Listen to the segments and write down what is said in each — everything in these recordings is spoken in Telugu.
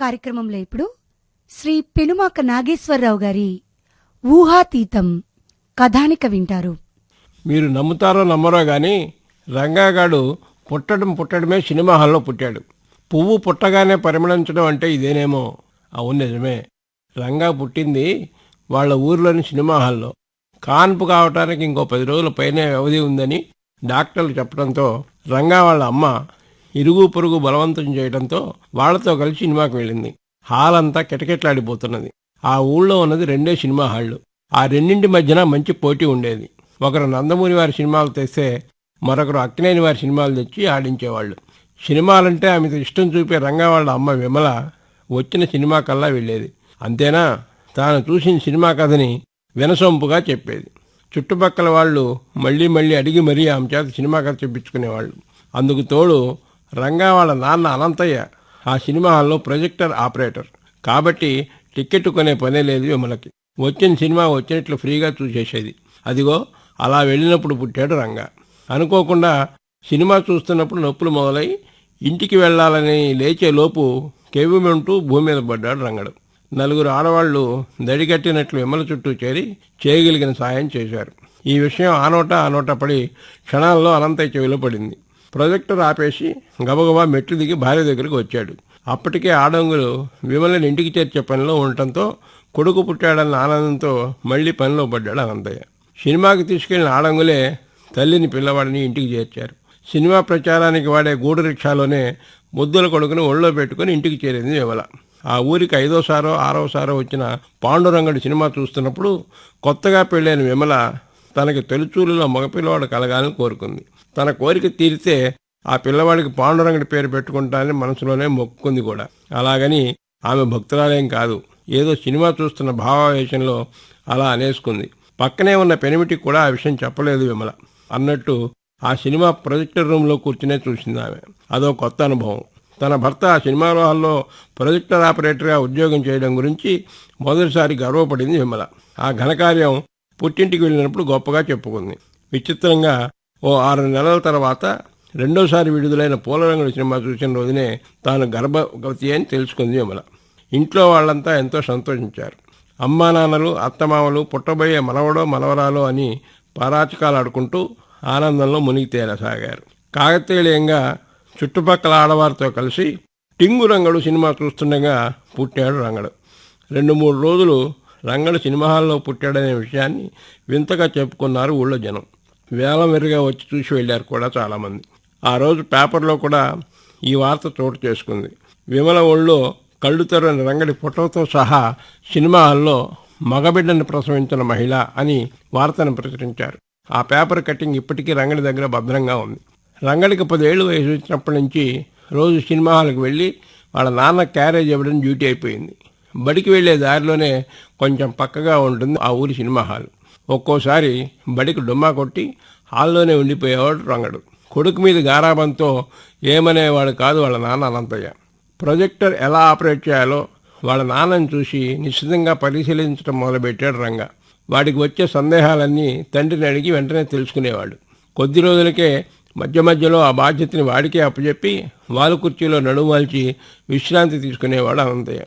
కార్యక్రమంలో ఇప్పుడు శ్రీ పెనుమాక నాగేశ్వరరావు గారి ఊహాతీతం కథానిక వింటారు. మీరు నమ్ముతారో నమ్మరో గాని రంగాగాడు పుట్టడం పుట్టడమే సినిమా హాల్లో పుట్టాడు. పువ్వు పుట్టగానే పరిమళించడం అంటే ఇదేనేమో? అవును నిజమే. రంగా పుట్టింది వాళ్ళ ఊర్లోని సినిమా హాల్లో. కాన్పు కావటానికి ఇంకో పది రోజుల పైనే వ్యవధి ఉందని డాక్టర్లు చెప్పడంతో రంగా వాళ్ళ అమ్మ ఇరుగు పొరుగు బలవంతం చేయడంతో వాళ్ళతో కలిసి సినిమాకి వెళ్ళింది. హాల్ అంతా కిటకిటలాడిపోతున్నది. ఆ ఊళ్ళో ఉన్నది రెండే సినిమా హాళ్ళు ఆ రెండింటి మధ్యన మంచి పోటీ ఉండేది. ఒకరు నందమూరి వారి సినిమాలు తెస్తే మరొకరు అక్కినేని వారి సినిమాలు తెచ్చి ఆడించేవాళ్ళు. సినిమాలంటే ఆమెతో ఇష్టం చూపే రంగా వాళ్ళ అమ్మ విమల వచ్చిన సినిమా కల్లా వెళ్ళేది. అంతేనా? తాను చూసిన సినిమా కథని వినసొంపుగా చెప్పేది. చుట్టుపక్కల వాళ్ళు మళ్ళీ మళ్ళీ అడిగి మరీ ఆమె చేత సినిమా కథ చెప్పించుకునేవాళ్ళు. అందుకు తోడు రంగా వాళ్ళ నాన్న అనంతయ్య ఆ సినిమా హాల్లో ప్రొజెక్టర్ ఆపరేటర్. కాబట్టి టికెట్ కొనే పనే లేదు విమలకి. వచ్చిన సినిమా వచ్చినట్లు ఫ్రీగా చూసేసేది. అదిగో అలా వెళ్ళినప్పుడు పుట్టాడు రంగా. అనుకోకుండా సినిమా చూస్తున్నప్పుడు నొప్పులు మొదలై ఇంటికి వెళ్ళాలని లేచే లోపు కెవ్విమంటూ భూమి మీద పడ్డాడు రంగడు. నలుగురు ఆడవాళ్ళు దడిగట్టినట్లు విమల చుట్టూ చేరి చేయగలిగిన సాయం చేశారు. ఈ విషయం ఆనోట ఆనోట పడి క్షణాల్లో అనంతయ్య చెవిలో పడింది. ప్రొజెక్టర్ ఆపేసి గబగబా మెట్లు దిగి భార్య దగ్గరికి వచ్చాడు. అప్పటికే ఆడంగులు విమలని ఇంటికి చేర్చే పనిలో ఉండటంతో కొడుకు పుట్టాడన్న ఆనందంతో మళ్ళీ పనిలో పడ్డాడు అనంతయ్య. సినిమాకి తీసుకెళ్ళిన ఆడంగులే తల్లిని పిల్లవాడిని ఇంటికి చేర్చారు. సినిమా ప్రచారానికి వాడే గూడు రిక్షాలోనే ముద్దుల కొడుకుని ఒళ్ళో పెట్టుకుని ఇంటికి చేరింది విమల. ఆ ఊరికి ఐదోసారో ఆరోసారో వచ్చిన పాండురంగడి సినిమా చూస్తున్నప్పుడు కొత్తగా పెళ్ళైన విమల తనకి తొలిచూలులో మగపిల్లవాడు కలగాలని కోరుకుంది. తన కోరిక తీరితే ఆ పిల్లవాడికి పాండురంగడి పేరు పెట్టుకుంటానని మనసులోనే మొక్కుకుంది కూడా. అలాగని ఆమె భక్తురాలేం కాదు. ఏదో సినిమా చూస్తున్న భావావేశంలో అలా అనేసుకుంది. పక్కనే ఉన్న పెనిమిటికి కూడా ఆ విషయం చెప్పలేదు విమల. అన్నట్టు ఆ సినిమా ప్రొజెక్టర్ రూమ్లో కూర్చునే చూసింది ఆమె. అదో కొత్త అనుభవం. తన భర్త ఆ సినిమా హాల్లో ప్రొజెక్టర్ ఆపరేటర్గా ఉద్యోగం చేయడం గురించి మొదటిసారి గర్వపడింది విమల. ఆ ఘనకార్యం పుట్టింటికి వెళ్ళినప్పుడు గొప్పగా చెప్పుకుంది. విచిత్రంగా ఓ ఆరు నెలల తర్వాత రెండోసారి విడుదలైన పూలరంగుల సినిమా చూసిన రోజునే తాను గర్భవతి అని తెలుసుకుంది విమల ఇంట్లో వాళ్ళంతా ఎంతో సంతోషించారు. అమ్మా నాన్నలు అత్తమామలు పుట్టబోయే మనవడో మనవరాలో అని పరాచకాలు ఆడుకుంటూ ఆనందంలో మునిగి తేలసాగారు. కాకతీయంగా చుట్టుపక్కల ఆడవారితో కలిసి టింగు రంగడు సినిమా చూస్తుండగా పుట్టాడు రంగడు. రెండు మూడు రోజులు రంగడు సినిమా హాల్లో పుట్టాడనే విషయాన్ని వింతగా చెప్పుకున్నారు ఊళ్ళో జనం. వేలం మెరుగా వచ్చి చూసి వెళ్ళారు కూడా చాలామంది. ఆ రోజు పేపర్లో కూడా ఈ వార్త చోటు చేసుకుంది. విమల ఒళ్ళో కళ్ళు తెరని రంగడి ఫోటోతో సహా సినిమా హాల్లో మగబిడ్డని ప్రసవించిన మహిళ అని వార్తను ప్రచురించారు. ఆ పేపర్ కటింగ్ ఇప్పటికీ రంగడి దగ్గర భద్రంగా ఉంది. రంగడికి పదేళ్ళు వయసు వచ్చినప్పటి నుంచి రోజు సినిమా హాల్కి వెళ్ళి వాళ్ళ నాన్న క్యారేజ్ ఇవ్వడం డ్యూటీ అయిపోయింది. బడికి వెళ్ళే దారిలోనే కొంచెం పక్కగా ఉంటుంది ఆ ఊరి సినిమా హాల్. ఒక్కోసారి బడికి డుమ్మా కొట్టి హాల్లోనే ఉండిపోయేవాడు రంగడు. కొడుకు మీద గారాబంతో ఏమనేవాడు కాదు వాళ్ళ నాన్న అనంతయ్య. ప్రొజెక్టర్ ఎలా ఆపరేట్ చేయాలో వాళ్ళ నాన్నని చూసి నిశ్చితంగా పరిశీలించడం మొదలుపెట్టాడు రంగ. వాడికి వచ్చే సందేహాలన్నీ తండ్రిని అడిగి వెంటనే తెలుసుకునేవాడు. కొద్ది రోజులకే మధ్య మధ్యలో ఆ బాధ్యతని వాడికే అప్పచెప్పి వాలు కుర్చీలో నడుమాల్చి విశ్రాంతి తీసుకునేవాడు అనంతయ్య.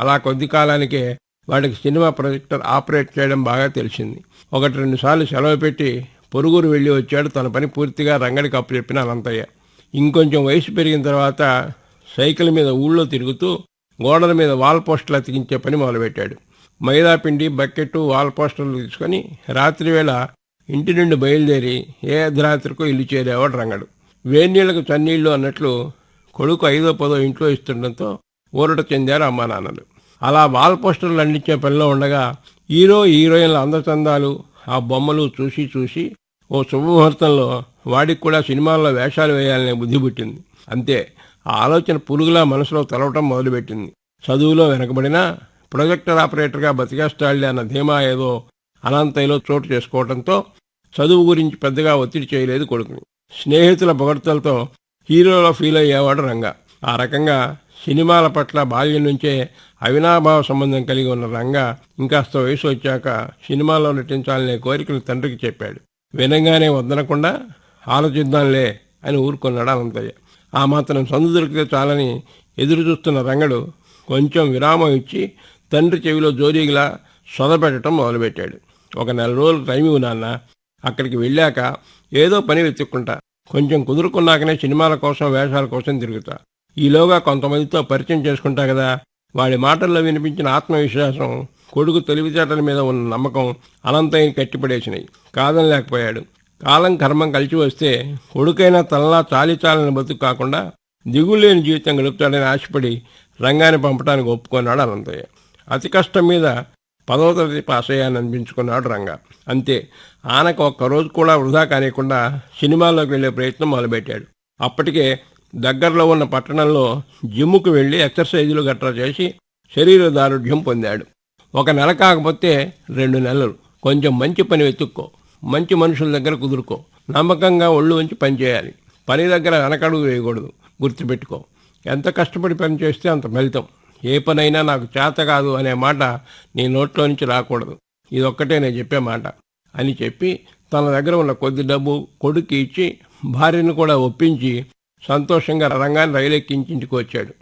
అలా కొద్ది కాలానికే వాళ్ళకి సినిమా ప్రొజెక్టర్ ఆపరేట్ చేయడం బాగా తెలిసింది. ఒకటి రెండు సార్లు సెలవు పెట్టి పొరుగురు వెళ్ళి వచ్చాడు. తన పని పూర్తిగా రంగడికి అప్పచెప్పిన అనంతయ్య. ఇంకొంచెం వయసు పెరిగిన తర్వాత సైకిల్ మీద ఊళ్ళో తిరుగుతూ గోడల మీద వాల్ పోస్టర్లు అతికించే పని మొదలుపెట్టాడు. మైదా పిండి బకెట్టు వాల్ పోస్టర్లు తీసుకొని రాత్రివేళ ఇంటి నుండి బయలుదేరి ఏ అర్ధరాత్రికో ఇల్లు చేరేవాడు రంగడు. వేన్నీళ్ళకు చన్నీళ్ళు అన్నట్లు కొడుకు ఐదో పదో ఇంట్లో ఇస్తుండటంతో ఊరట చెందారు అమ్మా నాన్నలు. అలా వాల్ పోస్టర్లు అందించే పనిలో ఉండగా హీరో హీరోయిన్ల అందచందాలు ఆ బొమ్మలు చూసి చూసి ఓ శుభముహూర్తంలో వాడికి కూడా సినిమాల్లో వేషాలు వేయాలనే బుద్ధి పుట్టింది. అంతే ఆ ఆలోచన పురుగులా మనసులో తలవటం మొదలుపెట్టింది. చదువులో వెనకబడినా ప్రొజెక్టర్ ఆపరేటర్గా బతికేస్తాడులే అన్న ధీమా ఏదో అనంతయ్యలో చోటు చేసుకోవడంతో చదువు గురించి పెద్దగా ఒత్తిడి చేయలేదు కొడుకుని స్నేహితుల పొగడ్తలతో హీరోలో ఫీల్ అయ్యేవాడు రంగ. ఆ రకంగా సినిమాల పట్ల బాల్యం నుంచే అవినాభావ సంబంధం కలిగి ఉన్న రంగ ఇంకాస్త వయసు వచ్చాక సినిమాలో నటించాలనే కోరికలు తండ్రికి చెప్పాడు. వినంగానే వద్దనకుండా ఆలోచిద్దాంలే అని ఊరుకున్నాడు అనంతయ్య. ఆ మాత్రం సందు దొరికితే చాలని ఎదురు చూస్తున్న రంగడు కొంచెం విరామం ఇచ్చి తండ్రి చెవిలో జోరీగిలా సొదపెట్టడం మొదలుపెట్టాడు. ఒక నెల రోజులు టైం ఇవ్వు నాన్న అక్కడికి వెళ్ళాక ఏదో పని వెతుక్కుంటా. కొంచెం కుదురుకున్నాకనే సినిమాల కోసం వేషాల కోసం తిరుగుతా. ఈలోగా కొంతమందితో పరిచయం చేసుకుంటా కదా. వాడి మాటల్లో వినిపించిన ఆత్మవిశ్వాసం కొడుకు తెలివితేటల మీద ఉన్న నమ్మకం అనంతయ్యని కట్టిపడేసినాయి. కాదని లేకపోయాడు. కాలం కర్మం కలిసి వస్తే కొడుకైనా తనలా చాలి చాలని బతుకు కాకుండా దిగులేని జీవితం గడుపుతాడని ఆశపడి రంగాన్ని పంపడానికి ఒప్పుకున్నాడు అనంతయ్య. అతి కష్టం మీద పదవ తరగతి పాస్ అయ్యాని అనిపించుకున్నాడు రంగా. అంతే. ఆనకు ఒక్కరోజు కూడా వృధా కానియకుండా సినిమాల్లోకి వెళ్ళే ప్రయత్నం మొదలుపెట్టాడు. అప్పటికే దగ్గరలో ఉన్న పట్టణంలో జిమ్ముకు వెళ్ళి ఎక్సర్సైజులు గట్రా చేసి శరీర దారుఢ్యం పొందాడు. ఒక నెల కాకపోతే రెండు నెలలు. కొంచెం మంచి పని వెతుక్కో. మంచి మనుషుల దగ్గర కుదురుకో. నమ్మకంగా ఒళ్ళు ఉంచి పని చేయాలి. పని దగ్గర వెనకడుగు వేయకూడదు. గుర్తుపెట్టుకో. ఎంత కష్టపడి పని చేస్తే అంత ఫలితం. ఏ పనైనా నాకు చేత కాదు అనే మాట నీ నోట్లో నుంచి రాకూడదు. ఇదొక్కటే నేను చెప్పే మాట అని చెప్పి తన దగ్గర ఉన్న కొద్ది డబ్బు కొడుక్కి ఇచ్చి భార్యను కూడా ఒప్పించి సంతోషంగా రంగాన్ని రైలెక్కించి ఇంటికి వచ్చాడు.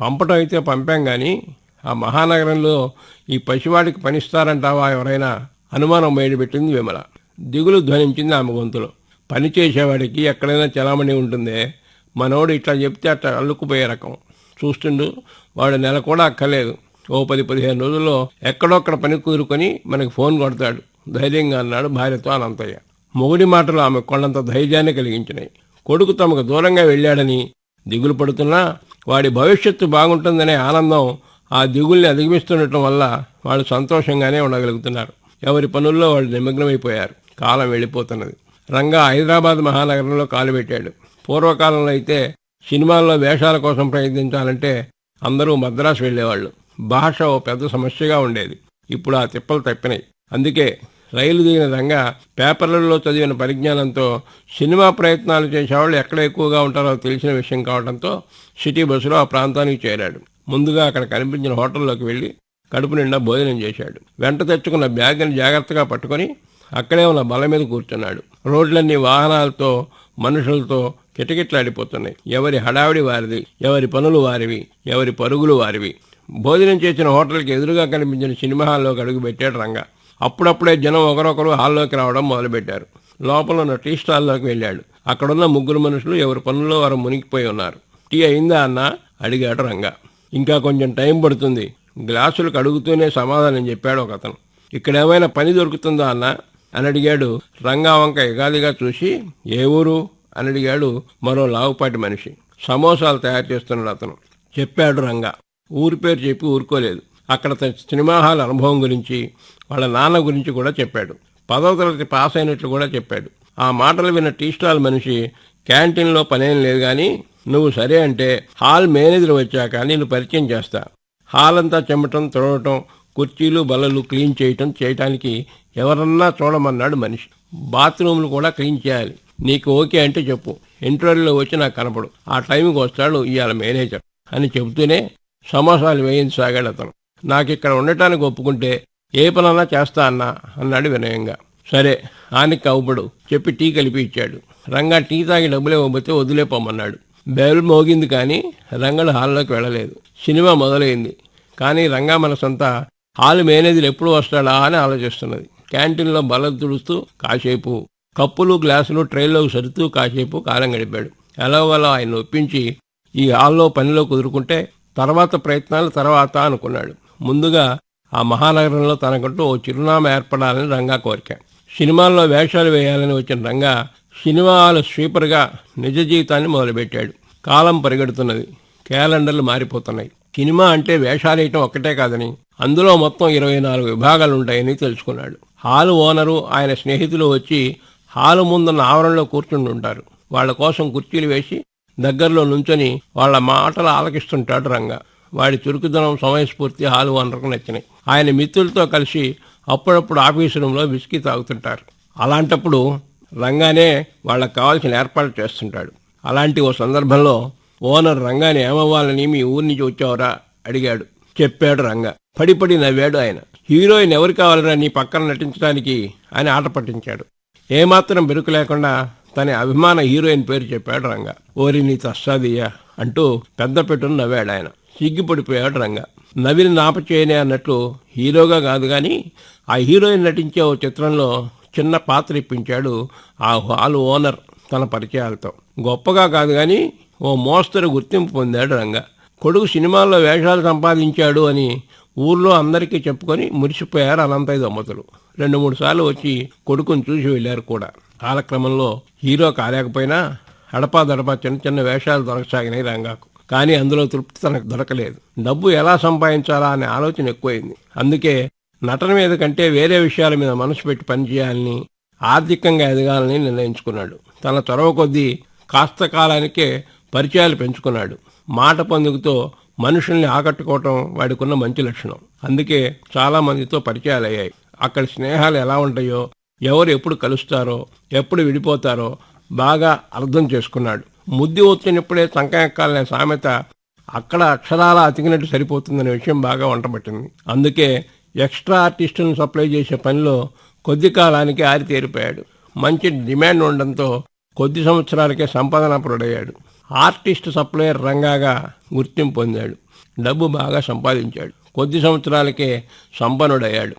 పంపటం అయితే పంపాం కానీ ఆ మహానగరంలో ఈ పసివాడికి పనిస్తారంటావా ఎవరైనా అనుమానం బయటపెట్టింది విమల. దిగులు ధ్వనించింది ఆమె గొంతులో. పని చేసేవాడికి ఎక్కడైనా చలామణి ఉంటుందే? మనోడు ఇట్లా చెప్తే అట్లా అల్లుకుపోయే రకం. చూస్తుండు వాడు నెల కూడా అక్కర్లేదు. ఓ పది పదిహేను రోజుల్లో ఎక్కడొక్కడ పని కుదురుకొని మనకి ఫోన్ కొడతాడు. ధైర్యంగా అన్నాడు భార్యతో అనంతయ్య. మొగుడి మాటలు ఆమె కొండంత ధైర్యాన్ని కలిగించినాయి. కొడుకు తమకు దూరంగా వెళ్ళాడని దిగులు పడుతున్నా వాడి భవిష్యత్తు బాగుంటుందనే ఆనందం ఆ దిగుల్ని అధిగమిస్తుండటం వల్ల వాళ్ళు సంతోషంగానే ఉండగలుగుతున్నారు. ఎవరి పనుల్లో వాళ్ళు నిమగ్నమైపోయారు. కాలం వెళ్ళిపోతున్నది. రంగా హైదరాబాద్ మహానగరంలో కాలు పెట్టాడు. పూర్వకాలంలో అయితే సినిమాల్లో వేషాల కోసం ప్రయత్నించాలంటే అందరూ మద్రాసు వెళ్ళేవాళ్ళు. భాష ఓ పెద్ద సమస్యగా ఉండేది. ఇప్పుడు ఆ తిప్పలు తప్పినాయి. అందుకే రైలు దిగిన రంగా పేపర్లలో చదివిన పరిజ్ఞానంతో సినిమా ప్రయత్నాలు చేసేవాళ్ళు ఎక్కడ ఎక్కువగా ఉంటారో తెలిసిన విషయం కావడంతో సిటీ బస్సులో ఆ ప్రాంతానికి చేరాడు. ముందుగా అక్కడ కనిపించిన హోటల్లోకి వెళ్ళి కడుపు నిండా భోజనం చేశాడు. వెంట తెచ్చుకున్న బ్యాగ్ని జాగ్రత్తగా పట్టుకొని అక్కడే ఉన్న బల మీద కూర్చున్నాడు. రోడ్లన్నీ వాహనాలతో మనుషులతో కిటకిట్లాడిపోతున్నాయి. ఎవరి హడావిడి వారిది ఎవరి పనులు వారివి ఎవరి పరుగులు వారివి. భోజనం చేసిన హోటల్కి ఎదురుగా కనిపించిన సినిమా హాల్లోకి అడుగు పెట్టాడు రంగా. అప్పుడప్పుడే జనం ఒకరొకరు హాల్లోకి రావడం మొదలుపెట్టారు. లోపల ఉన్న టీ స్టాల్లోకి వెళ్ళాడు. అక్కడున్న ముగ్గురు మనుషులు ఎవరి పనుల్లో వారు మునిగిపోయి ఉన్నారు. టీ అయిందా అన్న? అడిగాడు రంగా. ఇంకా కొంచెం టైం పడుతుంది. గ్లాసులకు అడుగుతూనే సమాధానం చెప్పాడు ఒక అతను ఇక్కడ ఏమైనా పని దొరుకుతుందా అన్న? అని అడిగాడు. రంగా వంక ఎగాదిగా చూసి ఏ ఊరు? అని అడిగాడు మరో లావుపాటి మనిషి. సమోసాలు తయారు చేస్తున్నాడు అతను. చెప్పాడు రంగా. ఊరి పేరు చెప్పి ఊరుకోలేదు. అక్కడ సినిమా హాల్ అనుభవం గురించి వాళ్ళ నాన్న గురించి కూడా చెప్పాడు. పదవ తరగతి పాస్ అయినట్లు కూడా చెప్పాడు. ఆ మాటలు విన్న టీ స్టాల్ మనిషి క్యాంటీన్లో పనేం లేదు కానీ నువ్వు సరే అంటే హాల్ మేనేజర్ వచ్చాక నేను పరిచయం చేస్తా. హాల్ అంతా చెమ్మటం తుడవటం కుర్చీలు బల్లలు క్లీన్ చేయటం చేయటానికి ఎవరన్నా చూడమన్నాడు మనిషి. బాత్రూమ్లు కూడా క్లీన్ చేయాలి. నీకు ఓకే అంటే చెప్పు. ఇంటర్వ్యూలో వచ్చి నాకు కనపడు. ఆ టైంకి వస్తాడు ఇవాళ మేనేజర్. అని చెబుతూనే సమోసాలు వేయించసాగాడు అతను. నాకు ఇక్కడ ఉండటానికి ఒప్పుకుంటే ఏ పనన్నా చేస్తా అన్నా అన్నాడు వినయంగా. సరే ఆనికి అవుపడు చెప్పి టీ కలిపి ఇచ్చాడు. రంగా టీ తాగి డబ్బులు ఇవ్వబోతే వదిలేపోమన్నాడు బెల్ మోగింది కానీ రంగడు హాల్లోకి వెళ్ళలేదు. సినిమా మొదలైంది. కానీ రంగా మనసంతా హాల్ మేనేజర్ ఎప్పుడు వస్తాడా అని ఆలోచిస్తున్నది. క్యాంటీన్లో బల తుడుస్తూ కాసేపు కప్పులు గ్లాసులు ట్రైల్లోకి సరుతూ కాసేపు కాలం గడిపాడు. ఎలాగోలా ఆయన ఒప్పించి ఈ హాల్లో పనిలో కుదురుకుంటే తర్వాత ప్రయత్నాలు తర్వాత అనుకున్నాడు. ముందుగా ఆ మహానగరంలో తనకంటూ ఓ చిరునామా ఏర్పడాలని రంగా కోరిక. సినిమాల్లో వేషాలు వేయాలని వచ్చిన రంగా సినిమాల స్వీపర్గా నిజ జీవితాన్ని మొదలుపెట్టాడు. కాలం పరిగెడుతున్నది. క్యాలెండర్లు మారిపోతున్నాయి. సినిమా అంటే వేషాలు వేయటం ఒక్కటే కాదని అందులో మొత్తం ఇరవై నాలుగు విభాగాలు ఉంటాయని తెలుసుకున్నాడు. హాలు ఓనరు ఆయన స్నేహితులు వచ్చి హాలు ముందున్న ఆవరణలో కూర్చుని ఉంటారు. వాళ్ళ కోసం కుర్చీలు వేసి దగ్గరలో నుంచొని వాళ్ళ మాటలు ఆలకిస్తుంటాడు రంగా. వాడి చురుకుదనం సమయస్ఫూర్తి హాలు ఓనర్కు నచ్చినాయి. ఆయన మిత్రులతో కలిసి అప్పుడప్పుడు ఆఫీసు రూమ్లో విస్కీ తాగుతుంటారు. అలాంటప్పుడు రంగానే వాళ్ళకి కావాల్సిన ఏర్పాట్లు చేస్తుంటాడు. అలాంటి ఓ సందర్భంలో ఓనర్ రంగాని ఏమవ్వాలని మీ ఊరి నుంచి వచ్చావరా? అడిగాడు. చెప్పాడు రంగా. పడిపడి నవ్వాడు ఆయన. హీరోయిన్ ఎవరు కావాలరా నీ పక్కన నటించడానికి? అని ఆట పట్టించాడు. ఏమాత్రం బెరుకు లేకుండా తన అభిమాన హీరోయిన్ పేరు చెప్పాడు రంగా. ఓరి నీ తస్సాదియ్యా అంటూ పెద్ద పెట్టును నవ్వాడు ఆయన. సిగ్గిపడిపోయాడు రంగా. నవిని నాపచేయనే అన్నట్లు హీరోగా కాదు కానీ ఆ హీరోయిన్ నటించే ఓ చిత్రంలో చిన్న పాత్ర ఇప్పించాడు ఆ హాల్ ఓనర్ తన పరిచయాలతో. గొప్పగా కాదు కానీ ఓ మోస్తరు గుర్తింపు పొందాడు రంగా. కొడుకు సినిమాల్లో వేషాలు సంపాదించాడు అని ఊర్లో అందరికీ చెప్పుకొని మురిసిపోయారు అనంతయ్య దంపతులు. రెండు మూడు సార్లు వచ్చి కొడుకుని చూసి వెళ్ళారు కూడా. కాలక్రమంలో హీరో కాలేకపోయినా హడపా దడపా చిన్న చిన్న వేషాలు దొరకసాగినాయి రంగాకు. కానీ అందులో తృప్తి తనకు దొరకలేదు. డబ్బు ఎలా సంపాదించాలా అనే ఆలోచన ఎక్కువైంది. అందుకే నటన మీద కంటే వేరే విషయాల మీద మనసు పెట్టి పనిచేయాలని ఆర్థికంగా ఎదగాలని నిర్ణయించుకున్నాడు. తన చొరవ కొద్దీ కాస్త కాలానికే పరిచయాలు పెంచుకున్నాడు. మాట పందుకుతో మనుషుల్ని ఆకట్టుకోవటం వాడికున్న మంచి లక్షణం. అందుకే చాలా మందితో పరిచయాలు అయ్యాయి అక్కడ స్నేహాలు ఎలా ఉంటాయో ఎవరు ఎప్పుడు కలుస్తారో ఎప్పుడు విడిపోతారో బాగా అర్థం చేసుకున్నాడు. ముద్ది వచ్చినప్పుడే సంకయక్కాలనే సామెత అక్కడ అక్షరాల అతికినట్టు సరిపోతుందనే విషయం బాగా వంటబట్టింది. అందుకే ఎక్స్ట్రా ఆర్టిస్టులను సప్లై చేసే పనిలో కొద్ది కాలానికి ఆరితేరిపోయాడు. మంచి డిమాండ్ ఉండడంతో కొద్ది సంవత్సరాలకే సంపాదనాపరుడయ్యాడు ఆర్టిస్ట్ సప్లయర్ రంగాగా గుర్తింపు పొందాడు. డబ్బు బాగా సంపాదించాడు. కొద్ది సంవత్సరాలకే సంపన్నుడయ్యాడు.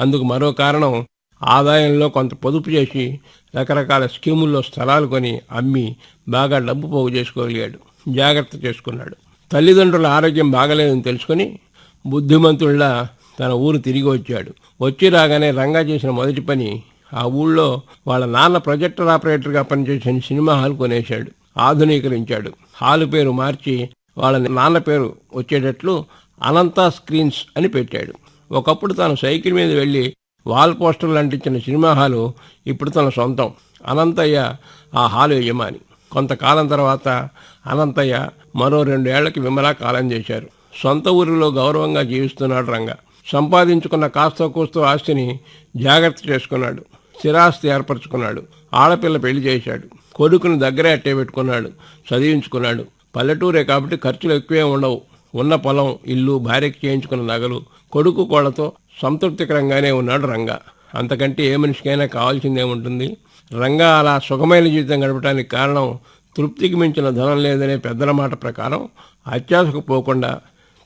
అందుకు మరో కారణం ఆదాయంలో కొంత పొదుపు చేసి రకరకాల స్కీముల్లో స్థలాలు కొని అమ్మి బాగా డబ్బు పోగు చేసుకోగలిగాడు. జాగ్రత్త చేసుకున్నాడు. తల్లిదండ్రుల ఆరోగ్యం బాగలేదని తెలుసుకుని బుద్ధిమంతుళ్ళ తన ఊరు తిరిగి వచ్చాడు. వచ్చి రాగానే రంగా చేసిన మొదటి పని ఆ ఊళ్ళో వాళ్ళ నాన్న ప్రొజెక్టర్ ఆపరేటర్గా పనిచేసిన సినిమా హాల్ కొనేశాడు. ఆధునీకరించాడు. హాలు పేరు మార్చి వాళ్ళ నాన్న పేరు వచ్చేటట్లు అనంత స్క్రీన్స్ అని పెట్టాడు. ఒకప్పుడు తాను సైకిల్ మీద వెళ్ళి వాల్ పోస్టర్లు అంటించిన సినిమా హాలు ఇప్పుడు తన సొంతం. అనంతయ్య ఆ హాలు యజమాని. కొంతకాలం తర్వాత అనంతయ్య మరో రెండేళ్ళకి విమలా కాలం చేశారు. సొంత ఊరిలో గౌరవంగా జీవిస్తున్నాడు రంగ. సంపాదించుకున్న కాస్త కూస్తో ఆస్తిని జాగ్రత్త చేసుకున్నాడు. స్థిరాస్తి ఏర్పరచుకున్నాడు. ఆడపిల్ల పెళ్ళి చేశాడు. కొడుకుని దగ్గరే అట్టే పెట్టుకున్నాడు. చదివించుకున్నాడు. పల్లెటూరే కాబట్టి ఖర్చులు ఎక్కువే ఉండవు. ఉన్న పొలం ఇల్లు భార్యకి చేయించుకున్న నగలు కొడుకు కోడతో సంతృప్తికరంగానే ఉన్నాడు రంగా. అంతకంటే ఏ మనిషికైనా కావాల్సిందేముంటుంది? రంగా అలా సుఖమైన జీవితం గడపడానికి కారణం తృప్తికి మించిన ధనం లేదనే పెద్దల మాట ప్రకారం అత్యాశకు పోకుండా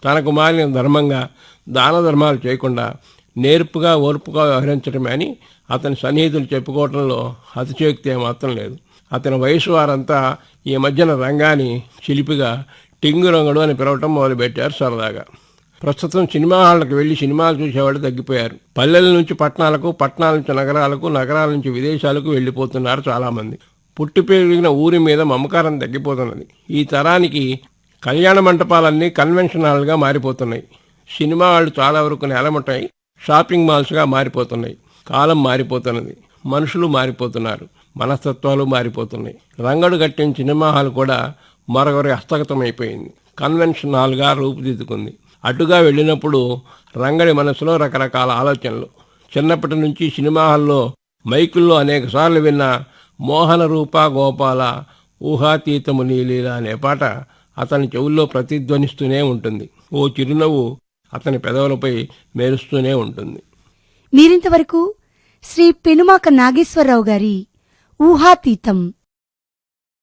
తనకు మారిన ధర్మంగా దాన ధర్మాలు చేయకుండా నేర్పుగా ఓర్పుగా వ్యవహరించడమే అని అతని సన్నిహితులు చెప్పుకోవటంలో అతిశయోక్తి ఏమాత్రం లేదు. అతని వయసు వారంతా ఈ మధ్యన రంగాన్ని చిలిపిగా టింగు రంగుడు అని పిలవటం మొదలుపెట్టారు సరదాగా. ప్రస్తుతం సినిమా హాళ్ళకు వెళ్ళి సినిమాలు చూసేవాళ్ళు తగ్గిపోయారు. పల్లెల నుంచి పట్టణాలకు పట్టణాల నుంచి నగరాలకు నగరాల నుంచి విదేశాలకు వెళ్ళిపోతున్నారు చాలామంది. పుట్టి పెరిగిన ఊరి మీద మమకారం తగ్గిపోతున్నది. ఈ తరానికి కళ్యాణ మంటపాలన్నీ కన్వెన్షన్ హాల్గా మారిపోతున్నాయి. సినిమా హాళ్ళు చాలా వరకు నేలమట్టాయి. షాపింగ్ మాల్స్గా మారిపోతున్నాయి. కాలం మారిపోతున్నది. మనుషులు మారిపోతున్నారు. మనస్తత్వాలు మారిపోతున్నాయి. రంగడు కట్టిన సినిమా హాల్ కూడా మరొకరి హస్తగతమైపోయింది కన్వెన్షన్ హాల్గా రూపుదిద్దుకుంది. అటుగా వెళ్ళినప్పుడు రంగడి మనసులో రకరకాల ఆలోచనలు. చిన్నప్పటి నుంచి సినిమా హాల్లో మైకుల్లో అనేకసార్లు విన్న మోహన రూప గోపాల ఊహాతీతము నీలీల అనే పాట అతని చెవుల్లో ప్రతిధ్వనిస్తూనే ఉంటుంది. ఓ చిరునవ్వు అతని పెదవులపై మెరుస్తూనే ఉంటుంది. మీరింతవరకు శ్రీ పెనుమాక నాగేశ్వరరావు గారి ఊహాతీతం